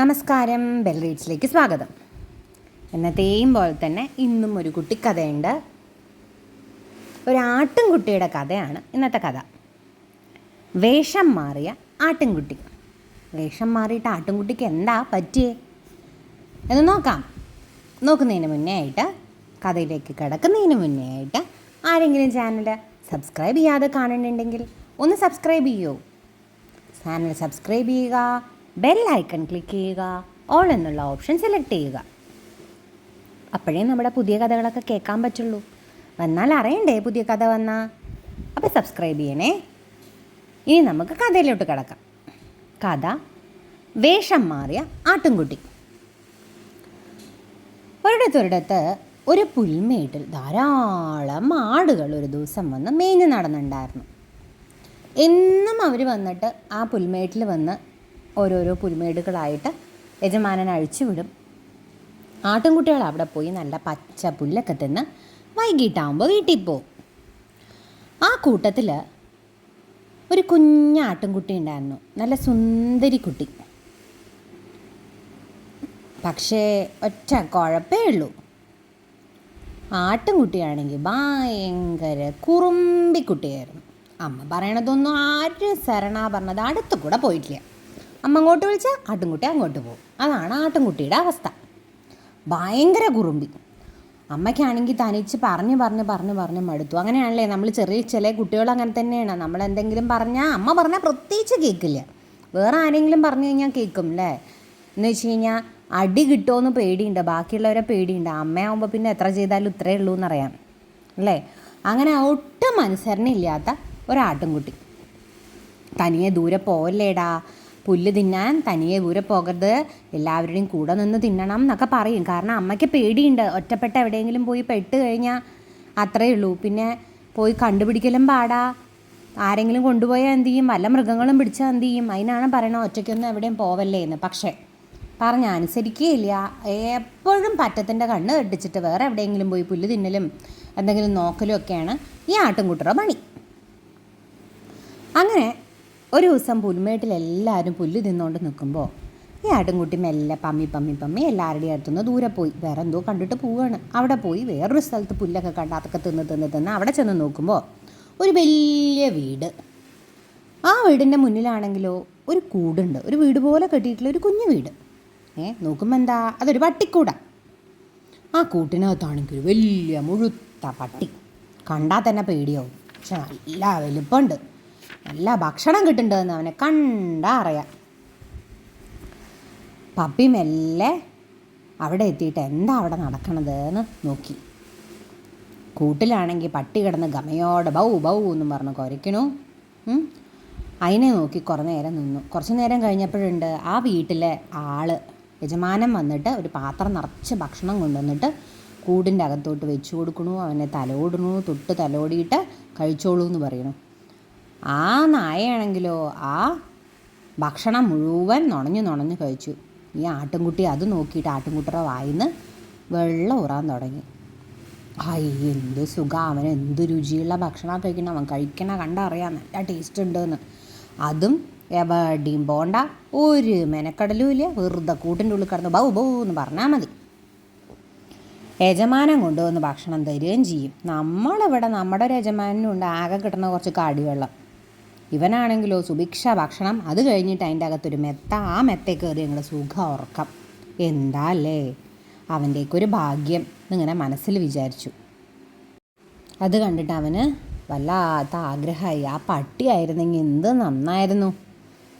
നമസ്കാരം ബെൽ റീഡ്സിലേക്ക് സ്വാഗതം. എന്നത്തെയും പോലെ തന്നെ ഇന്നും ഒരു കുട്ടിക്കഥയുണ്ട്. ഒരാട്ടിൻകുട്ടിയുടെ കുട്ടിയുടെ കഥയാണ് ഇന്നത്തെ കഥ. വേഷം മാറിയ ആട്ടിൻകുട്ടി. വേഷം മാറിയിട്ട് ആട്ടിൻകുട്ടിക്ക് എന്താ പറ്റിയേ? എന്ന് നോക്കാം. നോക്കുന്നതിന് മുന്നേ ആയിട്ട് കഥയിലേക്ക് കിടക്കുന്നതിന് മുന്നേ ആയിട്ട് ആരെങ്കിലും ചാനൽ സബ്സ്ക്രൈബ് ചെയ്യാതെ കാണുന്നുണ്ടെങ്കിൽ ഒന്ന് സബ്സ്ക്രൈബ് ചെയ്യൂ. ചാനൽ സബ്സ്ക്രൈബ് ചെയ്യുക ബെൽ ഐക്കൺ ക്ലിക്ക് ചെയ്യുക. ഓൾ എന്നുള്ള ഓപ്ഷൻ സെലക്ട് ചെയ്യുക. അപ്പോഴേ നമ്മുടെ പുതിയ കഥകളൊക്കെ കേൾക്കാൻ പറ്റുള്ളൂ. വന്നാൽ അറിയണ്ടേ പുതിയ കഥ വന്നാൽ അപ്പോൾ സബ്സ്ക്രൈബ് ചെയ്യണേ. ഇനി നമുക്ക് കഥയിലോട്ട് കിടക്കാം. കഥ വേഷം മാറിയ ആട്ടുംകുട്ടി. ഒരിടത്തൊരിടത്ത് ഒരു പുൽമേട്ടിൽ ധാരാളം ആടുകൾ ഒരു ദിവസം വന്ന് മേഞ്ഞ് നടന്നുണ്ടായിരുന്നു. എന്നും അവർ വന്നിട്ട് ആ പുൽമേട്ടിൽ വന്ന് ഓരോരോ പുൽമേടുകളായിട്ട് യജമാനൻ അഴിച്ചുവിടും ആട്ടിൻകുട്ടികൾ അവിടെ പോയി നല്ല പച്ച പുല്ലൊക്കെ തിന്ന് വൈകിട്ടാകുമ്പോൾ വീട്ടിൽ പോവും. ആ കൂട്ടത്തിൽ ഒരു കുഞ്ഞ ആട്ടിൻകുട്ടി ഉണ്ടായിരുന്നു. നല്ല സുന്ദരി കുട്ടി. പക്ഷേ ഒറ്റ കുഴപ്പമേ ഉള്ളൂ. ആട്ടിൻകുട്ടിയാണെങ്കിൽ ഭയങ്കര കുറുമ്പിക്കുട്ടിയായിരുന്നു അമ്മ പറയണതൊന്നും ആരും ശരണ പറഞ്ഞത് അടുത്തു കൂടെ പോയിട്ടില്ല. അമ്മ അങ്ങോട്ട് വിളിച്ചാൽ ആട്ടിൻകുട്ടി അങ്ങോട്ട് പോകും അതാണ് ആട്ടിൻകുട്ടിയുടെ അവസ്ഥ. ഭയങ്കര കുറുമ്പി. അമ്മയ്ക്കാണെങ്കിൽ തനിച്ച് പറഞ്ഞ് പറഞ്ഞ് പറഞ്ഞ് പറഞ്ഞ് മടുത്തു. അങ്ങനെയാണല്ലേ നമ്മൾ ചെറിയ ചില കുട്ടികൾ അങ്ങനെ തന്നെയാണ്. നമ്മൾ എന്തെങ്കിലും പറഞ്ഞാൽ അമ്മ പറഞ്ഞാൽ പ്രത്യേകിച്ച് കേൾക്കില്ല വേറെ ആരെങ്കിലും പറഞ്ഞു കഴിഞ്ഞാൽ കേൾക്കും അല്ലേ എന്ന് വെച്ച് കഴിഞ്ഞാൽ അടി കിട്ടുമെന്ന് പേടിയുണ്ട്. ബാക്കിയുള്ളവരെ പേടിയുണ്ട്. അമ്മയാവുമ്പോൾ പിന്നെ എത്ര ചെയ്താലും ഇത്രയേ ഉള്ളൂ എന്നറിയാം. അല്ലേ അങ്ങനെ ഒട്ടും അനുസരണയില്ലാത്ത ഒരാട്ടിൻകുട്ടി തനിയെ ദൂരെ പോവല്ലേടാ? പുല്ല് തിന്നാൻ തനിയെ ദൂരെ പോകരുത്. എല്ലാവരുടെയും കൂടെ നിന്ന് തിന്നണം എന്നൊക്കെ പറയും. കാരണം അമ്മയ്ക്ക് പേടിയുണ്ട്. ഒറ്റപ്പെട്ട എവിടെയെങ്കിലും പോയി പെട്ട് കഴിഞ്ഞാൽ അത്രയേ ഉള്ളൂ. പിന്നെ പോയി കണ്ടുപിടിക്കലും പാടാ. ആരെങ്കിലും കൊണ്ടുപോയാൽ എന്ത് ചെയ്യും? വല്ല മൃഗങ്ങളും പിടിച്ചാൽ എന്ത് ചെയ്യും? അതിനാണ് പറയണത്. ഒറ്റയ്ക്കൊന്നും എവിടെയും പോവല്ലേ എന്ന്. പക്ഷേ പറഞ്ഞ അനുസരിക്കുകയില്ല എപ്പോഴും പറ്റത്തിന്റെ കണ്ണ് കെട്ടിച്ചിട്ട് വേറെ എവിടെയെങ്കിലും പോയി പുല്ല് തിന്നലും എന്തെങ്കിലും നോക്കലും ഒക്കെയാണ് ഈ ആട്ടിൻകുട്ടിയുടെ പണി. അങ്ങനെ ഒരു ദിവസം പുൽമേട്ടിൽ എല്ലാവരും പുല്ല് തിന്നുകൊണ്ട് നിൽക്കുമ്പോൾ ഈ ആട്ടുംകുട്ടി മെല്ലെ പമ്മി പമ്മി പമ്മി എല്ലാവരുടെയും അടുത്തുനിന്ന് ദൂരെ പോയി. വേറെ എന്തോ കണ്ടിട്ട് പോവുകയാണ് അവിടെ പോയി വേറൊരു സ്ഥലത്ത് പുല്ലൊക്കെ കണ്ട് അതൊക്കെ തിന്ന് തിന്ന് തിന്ന് അവിടെ ചെന്ന് നോക്കുമ്പോൾ ഒരു വലിയ വീട്. ആ വീടിന്റെ മുന്നിലാണെങ്കിലോ ഒരു കൂടുണ്ട്. ഒരു വീട് പോലെ കെട്ടിയിട്ടുള്ള ഒരു കുഞ്ഞു വീട്. ഏ നോക്കുമ്പോൾ എന്താ? അതൊരു പട്ടിക്കൂട. ആ കൂട്ടിനകത്താണെങ്കിൽ ഒരു വലിയ മുഴുത്ത പട്ടി. കണ്ടാൽ തന്നെ പേടിയാവും. പക്ഷെ നല്ല വലുപ്പമുണ്ട്. നല്ല ഭക്ഷണം കിട്ടുന്നുണ്ടെന്ന് അവനെ കണ്ടാ അറിയാം. പപ്പി മെല്ലെ അവിടെ എത്തിയിട്ട് എന്താ അവിടെ നടക്കണത് എന്ന് നോക്കി. കൂട്ടിലാണെങ്കിൽ പട്ടി കിടന്ന് ഗമയോടെ ബൗ ബൗ എന്നും പറഞ്ഞ് കുരയ്ക്കണു. അതിനെ നോക്കി കുറേ നേരം നിന്നു. കുറച്ച് നേരം കഴിഞ്ഞപ്പോഴുണ്ട് ആ വീട്ടിലെ ആൾ യജമാനൻ വന്നിട്ട് ഒരു പാത്രം നിറച്ച് ഭക്ഷണം കൊണ്ടുവന്നിട്ട് കൂടിന്റെ അകത്തോട്ട് വെച്ചു കൊടുക്കണു. അവനെ തലോടണു തൊട്ട് തലോടിയിട്ട് കഴിച്ചോളൂ എന്ന് പറയണു. ആ നായയാണെങ്കിലോ ആ ഭക്ഷണം മുഴുവൻ നുണഞ്ഞു നുണഞ്ഞു കഴിച്ചു. ഈ ആട്ടിൻകുട്ടി അത് നോക്കിയിട്ട് ആട്ടിൻകുട്ടിയുടെ വായിന്ന് വെള്ളം ഉറാൻ തുടങ്ങി. ഹായ് എന്ത് സുഖം. അവൻ എന്ത് രുചിയുള്ള ഭക്ഷണമാണ് കഴിക്കണം? അവൻ കഴിക്കണ കണ്ടറിയാം നല്ല ടേസ്റ്റ് ഉണ്ടെന്ന്. അതും എവിടെയും പോണ്ട. ഒരു മെനക്കടലും ഇല്ല. വെറുതെ കൂട്ടിന്റെ ഉള്ളിൽ കിടന്ന് ബൗ ബൗ എന്ന് പറഞ്ഞാൽ മതി. യജമാനം കൊണ്ടുവന്ന് ഭക്ഷണം തരികയും ചെയ്യും. നമ്മളിവിടെ നമ്മുടെ ഒരു യജമാനുണ്ട് ആകെ കിട്ടുന്ന കുറച്ച് കാടിവെള്ളം. ഇവനാണെങ്കിലോ സുഭിക്ഷ ഭക്ഷണം. അത് കഴിഞ്ഞിട്ട് അതിന്റെ അകത്തൊരു മെത്ത. ആ മെത്തേ കയറി ഞങ്ങൾ സുഖ ഉറക്കം. എന്താ അല്ലേ അവന്റെയൊക്കെ ഭാഗ്യം. എന്നിങ്ങനെ മനസ്സിൽ വിചാരിച്ചു. അത് കണ്ടിട്ട് അവന് വല്ലാത്ത ആഗ്രഹമായി. ആ പട്ടിയായിരുന്നെങ്കിൽ എന്ത് നന്നായിരുന്നു.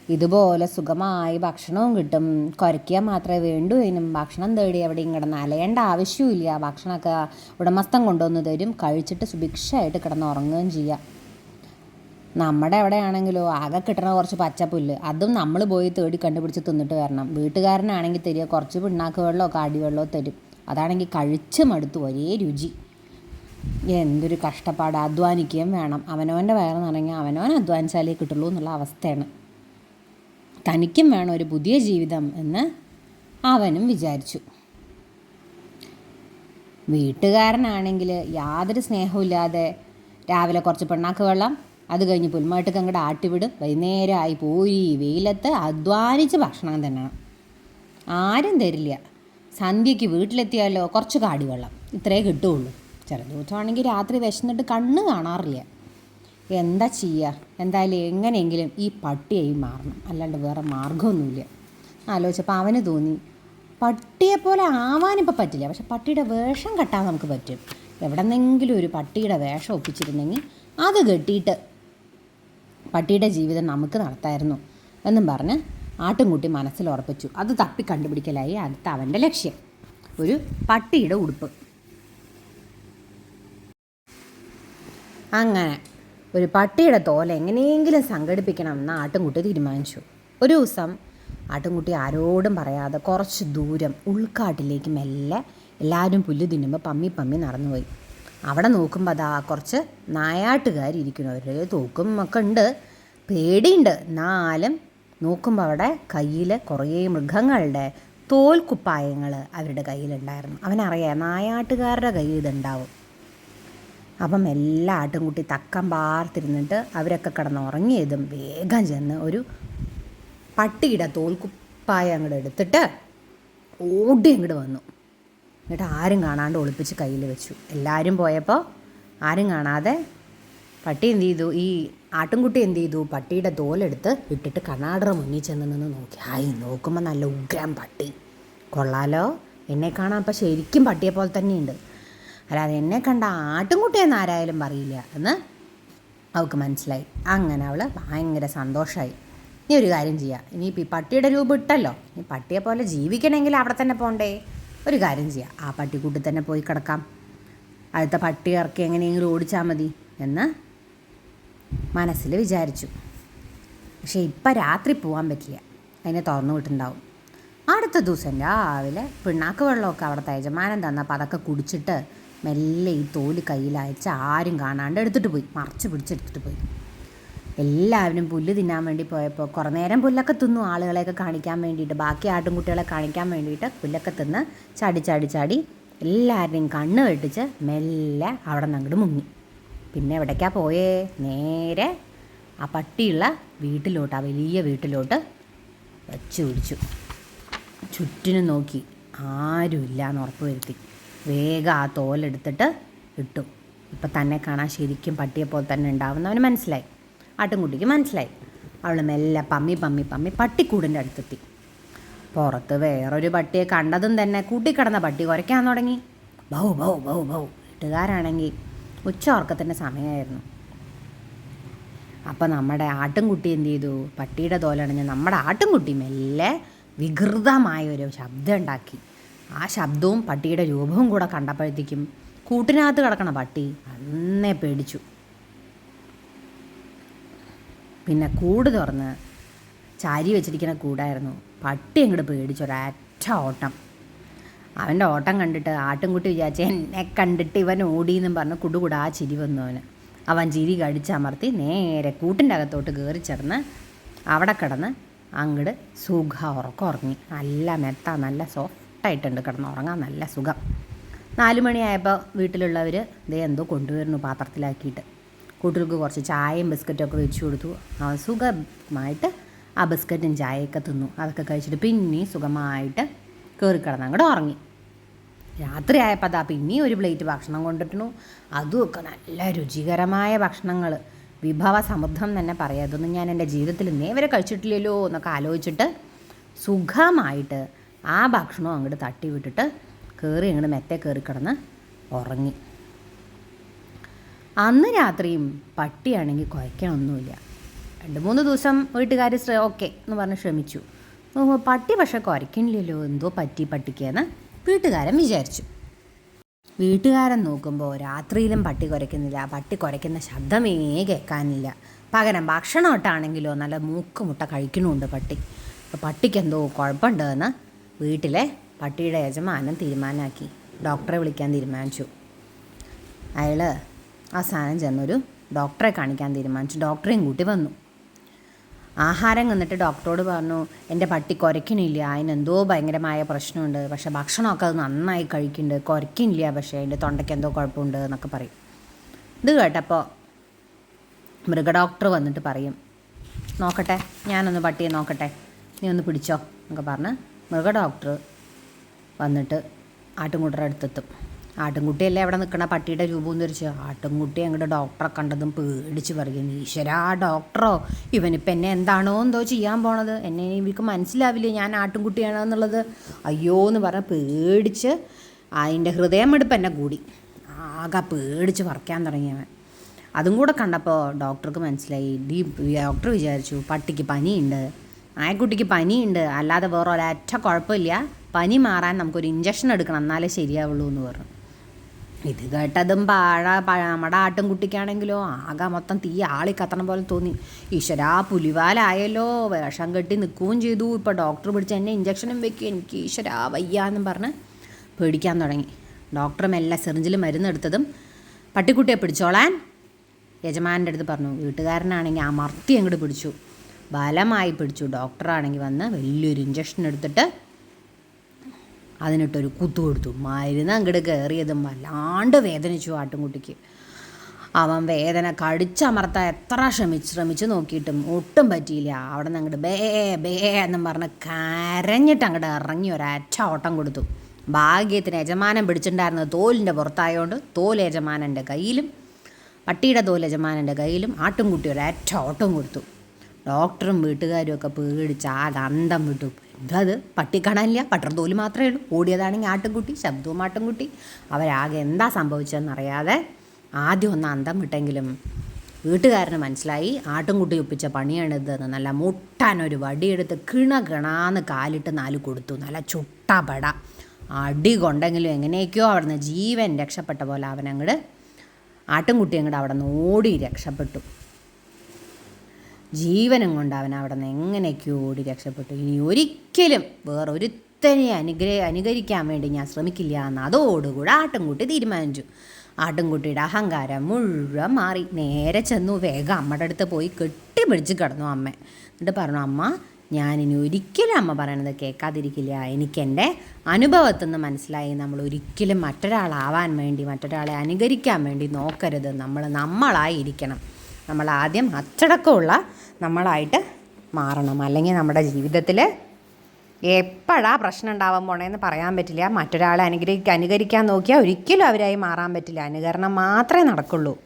ഇതുപോലെ സുഖമായി ഭക്ഷണവും കിട്ടും. കുരയ്ക്കാൻ മാത്രമേ വേണ്ടൂ ഇതിനും ഭക്ഷണം തേടി എവിടെയും കിടന്ന് അലയേണ്ട ആവശ്യമില്ല ഭക്ഷണമൊക്കെ ഉടമസ്ഥം കൊണ്ടുവന്ന് തരും. കഴിച്ചിട്ട് സുഭിക്ഷമായിട്ട് കിടന്ന് ഉറങ്ങുകയും ചെയ്യാം. നമ്മുടെ എവിടെയാണെങ്കിലോ ആകെ കിട്ടണ കുറച്ച് പച്ചപ്പുല്ല്. അതും നമ്മൾ പോയി തേടി കണ്ടുപിടിച്ച് തിന്നിട്ട് വരണം. വീട്ടുകാരനാണെങ്കിൽ തരിക കുറച്ച് പിണ്ണാക്ക് വെള്ളമോ കാടി വെള്ളമോ തരും. അതാണെങ്കിൽ കഴിച്ച് മടുത്തു ഒരേ രുചി. എന്തൊരു കഷ്ടപ്പാട്. അധ്വാനിക്കുകയും വേണം. അവനവന്റെ വയറ് നിറങ്ങി അവനവൻ അധ്വാനിച്ചാലേ കിട്ടുള്ളൂ എന്നുള്ള അവസ്ഥയാണ്. തനിക്കും വേണം ഒരു പുതിയ ജീവിതം എന്ന് അവനും വിചാരിച്ചു. വീട്ടുകാരനാണെങ്കിൽ യാതൊരു സ്നേഹമില്ലാതെ രാവിലെ കുറച്ച് പിണ്ണാക്ക് വെള്ളം അത് കഴിഞ്ഞ് പുൽമാട്ടൊക്കെ അങ്ങോട്ട് ആട്ടിവിടും. വൈകുന്നേരമായി പോയി. വെയിലത്ത് അധ്വാനിച്ച് ഭക്ഷണം തന്നെ ആരും തരില്ല. സന്ധ്യയ്ക്ക് വീട്ടിലെത്തിയാലോ? കുറച്ച് കാടി വെള്ളം. ഇത്രേ കിട്ടുകയുള്ളൂ ചില ദിവസമാണെങ്കിൽ രാത്രി വിശന്നിട്ട് കണ്ണ് കാണാറില്ല. എന്താ ചെയ്യുക എന്തായാലും എങ്ങനെയെങ്കിലും ഈ പട്ടിയായി മാറണം. അല്ലാണ്ട് വേറെ മാർഗമൊന്നുമില്ല ആലോചിച്ചപ്പോൾ അവന് തോന്നി പട്ടിയെപ്പോലെ ആവാനിപ്പോൾ പറ്റില്ല. പക്ഷെ പട്ടിയുടെ വേഷം കെട്ടാൻ നമുക്ക് പറ്റും. എവിടെന്നെങ്കിലും ഒരു പട്ടിയുടെ വേഷം ഒപ്പിച്ചിരുന്നെങ്കിൽ അത് കെട്ടിയിട്ട് പട്ടിയുടെ ജീവിതം നമുക്ക് നടത്തായിരുന്നു എന്നും പറഞ്ഞ് ആട്ടുംകുട്ടി മനസ്സിൽ ഉറപ്പിച്ചു. അത് തപ്പി കണ്ടുപിടിക്കലായി അടുത്ത അവന്റെ ലക്ഷ്യം. ഒരു പട്ടിയുടെ ഉടുപ്പ്. അങ്ങനെ ഒരു പട്ടിയുടെ തോല എങ്ങനെയെങ്കിലും സംഘടിപ്പിക്കണം എന്ന് ആട്ടുംകുട്ടി തീരുമാനിച്ചു. ഒരു ദിവസം ആട്ടുംകുട്ടി ആരോടും പറയാതെ കുറച്ച് ദൂരം ഉൾക്കാട്ടിലേക്ക് മെല്ലെ എല്ലാവരും പുല്ല് തിന്നുമ്പോൾ പമ്മി പമ്മി നടന്നുപോയി. അവിടെ നോക്കുമ്പോൾ അതാ കുറച്ച് നായാട്ടുകാരിയ്ക്കുന്നു അവരുടെ തൂക്കും ഒക്കെ ഉണ്ട്. പേടിയുണ്ട്. എന്നാലും നോക്കുമ്പോൾ അവിടെ കയ്യിൽ കുറേ മൃഗങ്ങളുടെ തോൽക്കുപ്പായങ്ങൾ അവരുടെ കയ്യിലുണ്ടായിരുന്നു. അവനറിയാം നായാട്ടുകാരുടെ കയ്യിൽ ഇതുണ്ടാവും. അപ്പം എല്ലാ ആട്ടുംകുട്ടി തക്കം പാർത്തിരുന്നിട്ട് അവരൊക്കെ കിടന്ന് ഉറങ്ങിയതും വേഗം ചെന്ന് ഒരു പട്ടിയുടെ തോൽക്കുപ്പായ അങ്ങോട്ട് എടുത്തിട്ട് ഓടി അങ്ങോട്ട് വന്നു. എന്നിട്ട് ആരും കാണാണ്ട് ഒളിപ്പിച്ച് കയ്യിൽ വെച്ചു. എല്ലാവരും പോയപ്പോൾ ആരും കാണാതെ പട്ടി എന്ത് ചെയ്തു? ഈ ആട്ടുംകുട്ടി എന്ത് ചെയ്തു? പട്ടിയുടെ തോലെടുത്ത് ഇട്ടിട്ട് കണ്ണാടറ മുന്നിൽ ചെന്ന് നിന്ന് നോക്കി. ആയി നോക്കുമ്പോൾ നല്ല ഉഗ്രം പട്ടി. കൊള്ളാലോ. എന്നെ കാണാൻ അപ്പം ശരിക്കും പട്ടിയെ പോലെ തന്നെയുണ്ട്. അല്ലാതെ എന്നെ കണ്ട ആട്ടുംകുട്ടിയെന്ന് ആരായാലും പറയില്ല എന്ന് അവൾക്ക് മനസ്സിലായി. അങ്ങനെ അവൾ ഭയങ്കര സന്തോഷമായി ഇനി ഒരു കാര്യം ചെയ്യാം. ഇനിയിപ്പോൾ ഈ പട്ടിയുടെ രൂപം ഇട്ടല്ലോ. ഈ പട്ടിയെ പോലെ ജീവിക്കണമെങ്കിൽ അവിടെ തന്നെ പോകണ്ടേ ഒരു കാര്യം ചെയ്യാം. ആ പട്ടിക്കൂട്ടിൽ തന്നെ പോയി കിടക്കാം. അടുത്ത പട്ടി ഇറക്കി എങ്ങനെയെങ്കിലും ഓടിച്ചാൽ മതി എന്ന് മനസ്സിൽ വിചാരിച്ചു. പക്ഷേ ഇപ്പം രാത്രി പോകാൻ പറ്റില്ല. അതിനെ തുറന്നു വിട്ടുണ്ടാവും അടുത്ത ദിവസം രാവിലെ പിണ്ണാക്ക് വെള്ളമൊക്കെ അവിടുത്തെ യജമാനൻ തന്നപ്പോൾ അതൊക്കെ കുടിച്ചിട്ട് മെല്ലെ ഈ തോൽ കയ്യിൽ അയച്ച് ആരും കാണാണ്ട് എടുത്തിട്ട് പോയി. മറച്ച് പിടിച്ചെടുത്തിട്ട് പോയി. എല്ലാവരും പുല്ല് തിന്നാൻ വേണ്ടി പോയപ്പോൾ കുറേ നേരം പുല്ലൊക്കെ തിന്നു ആളുകളെയൊക്കെ കാണിക്കാൻ വേണ്ടിയിട്ട് ബാക്കി ആട്ടുംകുട്ടികളെ കാണിക്കാൻ വേണ്ടിയിട്ട് പുല്ലൊക്കെ തിന്ന് ചാടി ചാടി ചാടി എല്ലാവരുടെയും കണ്ണ് വെട്ടിച്ച് മെല്ലെ അവിടെ നിന്ന് അങ്ങോട്ട് മുങ്ങി. പിന്നെ എവിടേക്കാ പോയേ? നേരെ ആ പട്ടിയുള്ള വീട്ടിലോട്ട് ആ വലിയ വീട്ടിലോട്ട് വച്ചു പിടിച്ചു. ചുറ്റിനും നോക്കി. ആരുമില്ല എന്ന് ഉറപ്പ് വരുത്തി. വേഗം ആ തോലെടുത്തിട്ട് ഇട്ടു. ഇപ്പം തന്നെ കാണാൻ ശരിക്കും പട്ടിയെ പോലെ തന്നെ ഉണ്ടാവുന്നവന് മനസ്സിലായി. ആട്ടുംകുട്ടിക്ക് മനസ്സിലായി. അവൾ മെല്ലെ പമ്മി പമ്മി പമ്മി പട്ടിക്കൂടിന്റെ അടുത്തെത്തി. പുറത്ത് വേറൊരു പട്ടിയെ കണ്ടതും തന്നെ കൂട്ടിക്കിടന്ന പട്ടി കുരയ്ക്കാൻ തുടങ്ങി. ബൗ ബൗ ബൗ ബൗ വീട്ടുകാരാണെങ്കിൽ ഉച്ച ഉറക്കത്തിന്റെ സമയമായിരുന്നു. അപ്പം നമ്മുടെ ആട്ടിൻകുട്ടി എന്ത് ചെയ്തു? പട്ടിയുടെ തോലണിഞ്ഞ് നമ്മുടെ ആട്ടിൻകുട്ടി മെല്ലെ വികൃതമായ ഒരു ശബ്ദം ഉണ്ടാക്കി ആ ശബ്ദവും പട്ടിയുടെ രൂപവും കൂടെ കണ്ടപ്പോഴത്തേക്കും കൂട്ടിനകത്ത് കിടക്കണ പട്ടി അന്നേ പേടിച്ചു. പിന്നെ കൂട് തുറന്ന് ചാരി വെച്ചിരിക്കുന്ന കൂടായിരുന്നു. പട്ടി അങ്ങോട്ട് പേടിച്ചു. ഒരറ്റ ഓട്ടം. അവന്റെ ഓട്ടം കണ്ടിട്ട് ആട്ടുംകുട്ടി വിചാരിച്ച എന്നെ കണ്ടിട്ട് ഇവൻ ഓടിയെന്നും പറഞ്ഞ് കുടുകുടാ ചിരി വന്നു അവന്. അവൻ ചിരി കടിച്ചമർത്തി നേരെ കൂട്ടിന്റെ അകത്തോട്ട് കയറി ചേർന്ന് അവിടെ കിടന്ന് അങ്ങട് സുഖ ഉറക്കം ഉറങ്ങി. നല്ല മെത്ത നല്ല സോഫ്റ്റായിട്ടുണ്ട് കിടന്ന് ഉറങ്ങാൻ നല്ല സുഖം. നാല് മണിയായപ്പോൾ വീട്ടിലുള്ളവർ ഇതേ എന്തോ കൊണ്ടുവരുന്നു പാത്രത്തിലാക്കിയിട്ട്. കൂട്ടുകൾക്ക് കുറച്ച് ചായയും ബിസ്ക്കറ്റും ഒക്കെ വെച്ച് കൊടുത്തു. സുഖമായിട്ട് ആ ബിസ്ക്കറ്റും ചായയൊക്കെ തിന്നു. അതൊക്കെ കഴിച്ചിട്ട് പിന്നെയും സുഖമായിട്ട് കയറി കിടന്ന് അങ്ങോട്ട് ഉറങ്ങി. രാത്രി ആയപ്പോൾ അതാ പിന്നെയും ഒരു പ്ലേറ്റ് ഭക്ഷണം കൊണ്ടിട്ടു അതുമൊക്കെ നല്ല രുചികരമായ ഭക്ഷണങ്ങൾ വിഭവ സമൃദ്ധം തന്നെ പറയാം. ഇതൊന്നും ഞാൻ എന്റെ ജീവിതത്തിൽ ഇന്നേ വരെ കഴിച്ചിട്ടില്ലല്ലോ എന്നൊക്കെ ആലോചിച്ചിട്ട് സുഖമായിട്ട് ആ ഭക്ഷണം അങ്ങോട്ട് തട്ടി വിട്ടിട്ട് കയറി അങ്ങോട്ട് മെത്തെ കയറി കിടന്ന് ഉറങ്ങി. അന്ന് രാത്രിയും പട്ടിയാണെങ്കിൽ കുഴയ്ക്കണമൊന്നുമില്ല രണ്ട് മൂന്ന് ദിവസം വീട്ടുകാർ ഓക്കെ എന്ന് പറഞ്ഞ് ശ്രമിച്ചു. പട്ടി പക്ഷെ കുരയ്ക്കണില്ലല്ലോ എന്തോ പറ്റി പട്ടിക്കെന്ന് വീട്ടുകാരൻ വിചാരിച്ചു. വീട്ടുകാരൻ നോക്കുമ്പോൾ രാത്രിയിലും പട്ടി കുരയ്ക്കുന്നില്ല പട്ടി കുരയ്ക്കുന്ന ശബ്ദമേ കേൾക്കാനില്ല. പകരം ഭക്ഷണം ഇട്ടാണെങ്കിലോ നല്ല മൂക്കുമുട്ട കഴിക്കണമുണ്ട് പട്ടി. പട്ടിക്ക് എന്തോ കുഴപ്പമുണ്ടെന്ന് വീട്ടിലെ പട്ടിയുടെ യജമാനൻ തീരുമാനമാക്കി ഡോക്ടറെ വിളിക്കാൻ തീരുമാനിച്ചു. അയാൾ അവസാനം ചെന്നൊരു ഡോക്ടറെ കാണിക്കാൻ തീരുമാനിച്ചു. ഡോക്ടറെയും കൂട്ടി വന്നു. ആഹാരം കന്നിട്ട് ഡോക്ടറോട് പറഞ്ഞു എന്റെ പട്ടി കുരയ്ക്കണില്ല അതിനെന്തോ ഭയങ്കരമായ പ്രശ്നമുണ്ട്. പക്ഷേ ഭക്ഷണമൊക്കെ അത് നന്നായി കഴിക്കുന്നുണ്ട്. കുരയ്ക്കണില്ല പക്ഷേ അതിന്റെ തൊണ്ടയ്ക്ക് എന്തോ കുഴപ്പമുണ്ട് എന്നൊക്കെ പറയും. ഇത് കേട്ടപ്പോൾ മൃഗഡോക്ടർ വന്നിട്ട് പറയും നോക്കട്ടെ ഞാനൊന്ന് പട്ടിയെ നോക്കട്ടെ. നീ ഒന്ന് പിടിച്ചോ എന്നൊക്കെ പറഞ്ഞ് മൃഗഡോക്ടർ വന്നിട്ട് ആട്ടുംകൂട്ടറടുത്തെത്തും ആട്ടുംകുട്ടിയല്ലേ അവിടെ നിൽക്കണ പട്ടിയുടെ രൂപം ധരിച്ച് ആട്ടുംകുട്ടി അങ്ങോട്ട് ഡോക്ടറെ കണ്ടതും പേടിച്ച് പറയും ഈശ്വരാ ഡോക്ടറോ ഇവനിപ്പോൾ എന്നെ എന്താണോ എന്തോ ചെയ്യാൻ പോണത്? എന്നെ ഇവർക്ക് മനസ്സിലാവില്ലേ ഞാൻ ആട്ടുംകുട്ടിയാണോ എന്നുള്ളത് അയ്യോ എന്ന് പറഞ്ഞ് പേടിച്ച് അതിന്റെ ഹൃദയമെടുപ്പ് എന്നെ കൂടി. ആകെ പേടിച്ച് പറക്കാൻ തുടങ്ങിയവൻ അതും കൂടെ കണ്ടപ്പോൾ ഡോക്ടർക്ക് മനസ്സിലായി ഡീ ഡോക്ടർ വിചാരിച്ചു പട്ടിക്ക് പനിയുണ്ട്. ആയക്കുട്ടിക്ക് പനിയുണ്ട്. അല്ലാതെ വേറെ ഒരൊറ്റ കുഴപ്പമില്ല. പനി മാറാൻ നമുക്കൊരു ഇഞ്ചക്ഷൻ എടുക്കണം എന്നാലേ ശരിയാവുള്ളൂ എന്ന് പറഞ്ഞു. ഇത് കേട്ടതും പാഴ നമ്മുടെ ആട്ടിൻകുട്ടിക്കാണെങ്കിലോ ആകെ മൊത്തം തീ ആളി കത്തണം പോലെ തോന്നി. ഈശ്വരാ പുലിവാലായല്ലോ വേഷം കെട്ടി നിൽക്കുകയും ചെയ്തു. ഇപ്പോൾ ഡോക്ടർ പിടിച്ച് എന്നെ ഇഞ്ചക്ഷനും വെക്കും. എനിക്ക് ഈശ്വരാ വയ്യാന്നും പറഞ്ഞ് പേടിക്കാൻ തുടങ്ങി. ഡോക്ടറും മെല്ലെ സിറിഞ്ചിൽ മരുന്നെടുത്തതും പട്ടിക്കുട്ടിയെ പിടിച്ചോളാൻ യജമാന്റെ അടുത്ത് പറഞ്ഞു. വീട്ടുകാരനാണെങ്കിൽ അമർത്തി അങ്ങോട്ട് പിടിച്ചു. ബലമായി പിടിച്ചു. ഡോക്ടറാണെങ്കിൽ വന്ന് വലിയൊരു ഇഞ്ചക്ഷൻ എടുത്തിട്ട് അതിനിട്ടൊരു കുത്തു കൊടുത്തു. മരുന്ന് അങ്ങോട്ട് കയറിയതും വല്ലാണ്ട് വേദനിച്ചു ആട്ടുംകുട്ടിക്ക്. അവൻ വേദന കടിച്ചമർത്താൻ എത്ര ശ്രമിച്ച് ശ്രമിച്ച് നോക്കിയിട്ടും ഒട്ടും പറ്റിയില്ല. അവിടെ നിന്ന് അങ്ങോട്ട് ബേ ബേ എന്നും പറഞ്ഞ് കരഞ്ഞിട്ട് അങ്ങോട്ട് ഇറങ്ങി ഒരറ്റ ഓട്ടം കൊടുത്തു. ഭാഗ്യത്തിന് യജമാനം പിടിച്ചിട്ടുണ്ടായിരുന്നത് തോലിന്റെ പുറത്തായതുകൊണ്ട് തോൽ യജമാനന്റെ കയ്യിലും പട്ടിയുടെ തോൽ യജമാനന്റെ കയ്യിലും ആട്ടുംകുട്ടി ഒരറ്റ ഓട്ടം കൊടുത്തു. ഡോക്ടറും വീട്ടുകാരും ഒക്കെ പേടിച്ച് ആ അന്തം വിട്ടു. എന്തത് പട്ടി കാണാനില്ല പട്ടർ തോൽ മാത്രമേ ഉള്ളൂ ഓടിയതാണെങ്കിൽ ആട്ടുംകുട്ടി ശബ്ദവും ആട്ടുംകുട്ടി. അവരാകെ എന്താ സംഭവിച്ചതെന്നറിയാതെ ആദ്യം ഒന്ന് അന്തം വിട്ടെങ്കിലും വീട്ടുകാരന് മനസ്സിലായി ആട്ടുംകുട്ടി ഒപ്പിച്ച പണിയാണിതെന്ന് നല്ല മുട്ടാനൊരു വടിയെടുത്ത് കിണ കിണാന്ന് കാലിട്ട് നാല് കൊടുത്തു. നല്ല ചുട്ടപട. അടി കൊണ്ടെങ്കിലും എങ്ങനെയൊക്കെയോ അവിടുന്ന് ജീവൻ രക്ഷപ്പെട്ട പോലെ അവനങ്ങട് ആട്ടുംകുട്ടി അങ്ങോട്ട് അവിടെ നിന്ന് ഓടി രക്ഷപ്പെട്ടു. ജീവനും കൊണ്ട് അവൻ അവിടെ നിന്ന് എങ്ങനെയൊക്കെയോ ഓടി രക്ഷപ്പെട്ടു. ഇനി ഒരിക്കലും വേറൊരുത്തനെ അനുഗ്രഹ അനുകരിക്കാൻ വേണ്ടി ഞാൻ ശ്രമിക്കില്ല എന്ന് അതോടുകൂടെ ആട്ടുംകുട്ടി തീരുമാനിച്ചു. ആട്ടുംകുട്ടിയുടെ അഹങ്കാരം മുഴുവൻ മാറി. നേരെ ചെന്നു വേഗം അമ്മയുടെ അടുത്ത് പോയി കെട്ടിപ്പിടിച്ച് കിടന്നു അമ്മ. എന്നിട്ട് പറഞ്ഞു അമ്മ ഞാനിനി ഒരിക്കലും അമ്മ പറയണത് കേൾക്കാതിരിക്കില്ല. എനിക്കെന്റെ അനുഭവത്തിൽ നിന്ന് മനസ്സിലായി. നമ്മൾ ഒരിക്കലും മറ്റൊരാളാവാൻ വേണ്ടി മറ്റൊരാളെ അനുകരിക്കാൻ വേണ്ടി നോക്കരുത്. നമ്മൾ നമ്മളായിരിക്കണം. നമ്മൾ ആദ്യം അച്ചടക്കമുള്ള നമ്മളായിട്ട് മാറണം. അല്ലെങ്കിൽ നമ്മുടെ ജീവിതത്തിൽ എപ്പോഴാ പ്രശ്നം ഉണ്ടാവാൻ പോണേന്ന് പറയാൻ പറ്റില്ല. മറ്റൊരാളെ അനുഗ്രഹിക്കാൻ അനുകരിക്കാൻ നോക്കിയാൽ ഒരിക്കലും അവരായി മാറാൻ പറ്റില്ല. അനുകരണം മാത്രമേ നടക്കുള്ളൂ.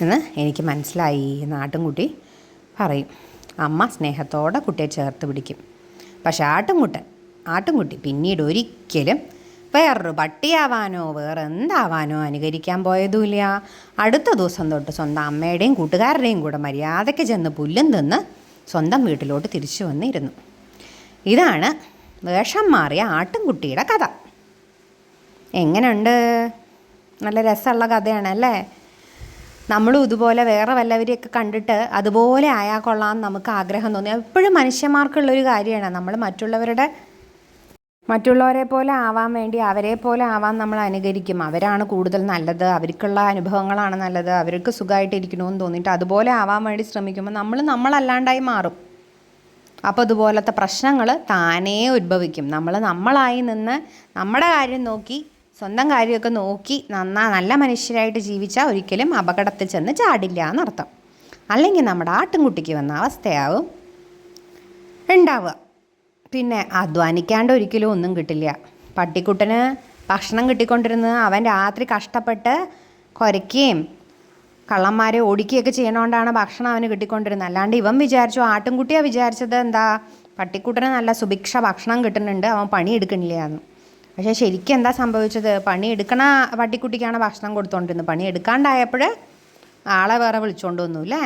എന്ന് എനിക്ക് മനസ്സിലായി. നാട്ടുംകുട്ടി പറയും. അമ്മ സ്നേഹത്തോടെ കുട്ടിയെ ചേർത്ത് പിടിക്കും. പക്ഷെ ആട്ടുംകുട്ടൻ ആട്ടുംകുട്ടി പിന്നീട് ഒരിക്കലും വേറൊരു പട്ടിയാവാനോ വേറെ എന്താവാനോ അനുകരിക്കാൻ പോയതുമില്ല. അടുത്ത ദിവസം തൊട്ട് സ്വന്തം അമ്മയുടെയും കൂട്ടുകാരുടെയും കൂടെ മര്യാദയ്ക്ക് ചെന്ന് പുല്ലും തിന്ന് സ്വന്തം വീട്ടിലോട്ട് തിരിച്ചു വന്നിരുന്നു. ഇതാണ് വേഷം മാറിയ ആട്ടിൻകുട്ടിയുടെ കഥ. എങ്ങനെയുണ്ട് നല്ല രസമുള്ള കഥയാണ് അല്ലേ? നമ്മളും ഇതുപോലെ വേറെ വല്ലവരെയൊക്കെ കണ്ടിട്ട് അതുപോലെ ആയാൽ കൊള്ളാം നമുക്ക് ആഗ്രഹം തോന്നി. എപ്പോഴും മനുഷ്യന്മാർക്കുള്ളൊരു കാര്യമാണ്. നമ്മൾ മറ്റുള്ളവരുടെ മറ്റുള്ളവരെ പോലെ ആവാൻ വേണ്ടി അവരെ പോലെ ആവാൻ നമ്മൾ അനുകരിക്കും. അവരാണ് കൂടുതൽ നല്ലത്. അവർക്കുള്ള അനുഭവങ്ങളാണ് നല്ലത്. അവർക്ക് സുഖമായിട്ടിരിക്കണമെന്ന് തോന്നിയിട്ട് അതുപോലെ ആവാൻ വേണ്ടി ശ്രമിക്കുമ്പോൾ നമ്മൾ നമ്മളല്ലാണ്ടായി മാറും. അപ്പോൾ ഇതുപോലത്തെ പ്രശ്നങ്ങൾ താനേ ഉത്ഭവിക്കും. നമ്മൾ നമ്മളായി നിന്ന് നമ്മുടെ കാര്യം നോക്കി സ്വന്തം കാര്യമൊക്കെ നോക്കി നന്നാ നല്ല മനുഷ്യരായിട്ട് ജീവിച്ചാൽ ഒരിക്കലും അപകടത്തിൽ ചെന്ന് ചാടില്ല എന്നർത്ഥം. അല്ലെങ്കിൽ നമ്മുടെ ആട്ടിൻകുട്ടിക്ക് വന്ന അവസ്ഥയാവും. ഉണ്ടാവുക. പിന്നെ അധ്വാനിക്കാണ്ട് ഒരിക്കലും ഒന്നും കിട്ടില്ല. പട്ടിക്കുട്ടന് ഭക്ഷണം കിട്ടിക്കൊണ്ടിരുന്നത് അവൻ രാത്രി കഷ്ടപ്പെട്ട് കുരയ്ക്കുകയും കള്ളന്മാരെ ഓടിക്കുകയൊക്കെ ചെയ്യണോണ്ടാണ് ഭക്ഷണം അവന് കിട്ടിക്കൊണ്ടിരുന്നത്. അല്ലാണ്ട് ഇവൻ വിചാരിച്ചു ആട്ടിൻകുട്ടിയാണ് വിചാരിച്ചത് എന്താ പട്ടിക്കുട്ടന് നല്ല സുഭിക്ഷ ഭക്ഷണം കിട്ടുന്നുണ്ട് അവൻ പണി എടുക്കണില്ല എന്ന് പക്ഷേ ശരിക്കും എന്താ സംഭവിച്ചത്? പണി എടുക്കണ പട്ടിക്കുട്ടിക്കാണ് ഭക്ഷണം കൊടുത്തോണ്ടിരുന്നത്. പണി എടുക്കാണ്ടായപ്പോൾ ആളെ വേറെ വിളിച്ചുകൊണ്ടുവന്നു വന്നു അല്ലേ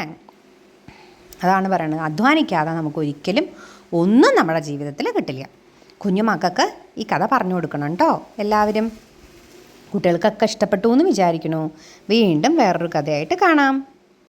അതാണ് പറയുന്നത് അധ്വാനിക്കാതെ നമുക്ക് ഒരിക്കലും ഒന്നും നമ്മുടെ ജീവിതത്തിൽ കിട്ടില്ല. കുഞ്ഞുമക്കൾക്ക് ഈ കഥ പറഞ്ഞു കൊടുക്കണം കേട്ടോ എല്ലാവരും. കുട്ടികൾക്കൊക്കെ ഇഷ്ടപ്പെട്ടു എന്ന് വിചാരിക്കുന്നു. വീണ്ടും വേറൊരു കഥയായിട്ട് കാണാം.